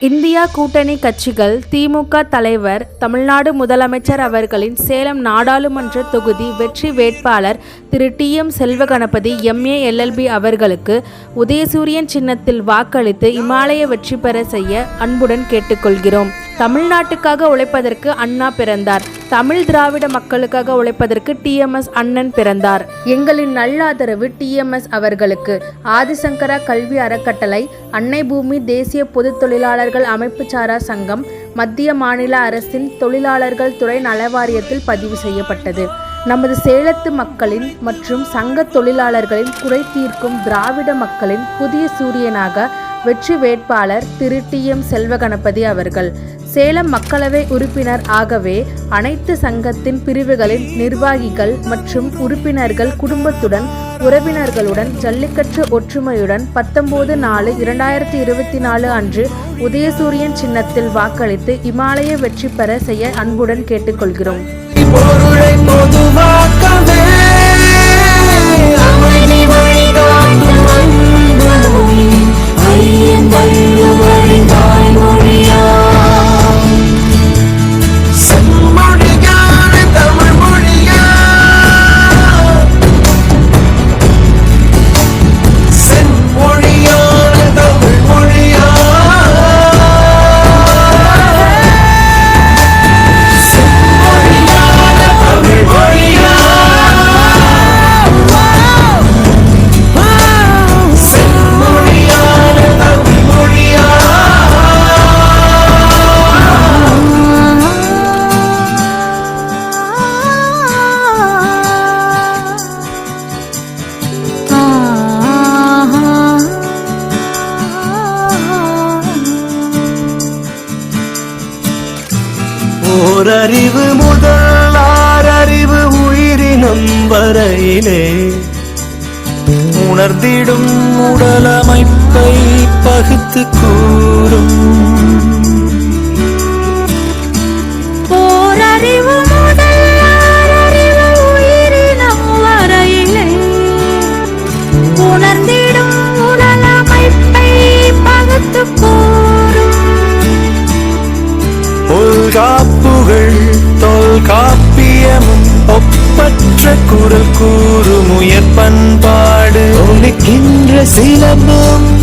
India கூட்டணி கட்சிகள் திமுக தலைவர் தமிழ்நாடு முதலமைச்சர் அவர்களின் சேலம் நாடாளுமன்ற தொகுதி வெற்றி வேட்பாளர் திரு T M Selvaganapathy MA LLB அவர்களுக்கு உதயசூரியன் சின்னத்தில் வாக்களித்து இமாலய வெற்றி பெற செய்ய அன்புடன் கேட்டுக்கொள்கிறோம். தமிழ்நாட்டுக்காக உழைப்பதற்கு அண்ணா பிறந்தார். தமிழ் திராவிட மக்களுக்காக உழைப்பதற்கு டிஎம்எஸ் அண்ணன் பிறந்தார். எங்களின் நல்லாதரவு டிஎம்எஸ் அவர்களுக்கு ஆதிசங்கரா கல்வி அறக்கட்டளை அன்னை பூமி தேசிய பொது தொழிலாளர்கள் அமைப்பு சாரா சங்கம் மத்திய மாநில அரசின் தொழிலாளர்கள் துறை நலவாரியத்தில் பதிவு செய்யப்பட்டது. நமது சேலத்து மக்களின் மற்றும் சங்க தொழிலாளர்களின் குறை தீர்க்கும் திராவிட மக்களின் புதிய சூரியனாக வெற்றி வேட்பாளர் திரு டி எம் செல்வகணபதி அவர்கள். சேலம் மக்களவை உறுப்பினர் ஆகவே அனைத்து சங்கத்தின் பிரிவுகளின் நிர்வாகிகள் மற்றும் உறுப்பினர்கள் குடும்பத்துடன் உறவினர்களுடன் ஜல்லிக்கட்டு ஒற்றுமையுடன் பத்தொன்பது நாலு இரண்டாயிரத்தி இருபத்தி நாலு அன்று உதயசூரியன் சின்னத்தில் வாக்களித்து இமாலய வெற்றி பெற செய்ய அன்புடன் கேட்டுக்கொள்கிறோம். ஓரறிவு முதல் ஆறறிவு உயிரினம் வரையிலே உணர்ந்திடும் உடலமைப்பை பகுத்து கூறும். ஓரறிவு உணர்ந்திடும் உடலமைப்பை பகுத்து கூறும். தொல்காப்புகள் குரல் காப்பியமும் ஒப்பற்ற குரல் கூறும் உயர் பண்பாடு. ஒலிக்கின்ற சிலம்பும்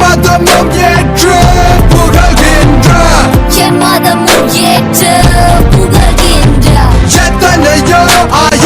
மதமும் ஏற்று புகழ்கின்ற என் மதமும் ஏற்று புகழ்கின்ற எத்தனையோ ஆய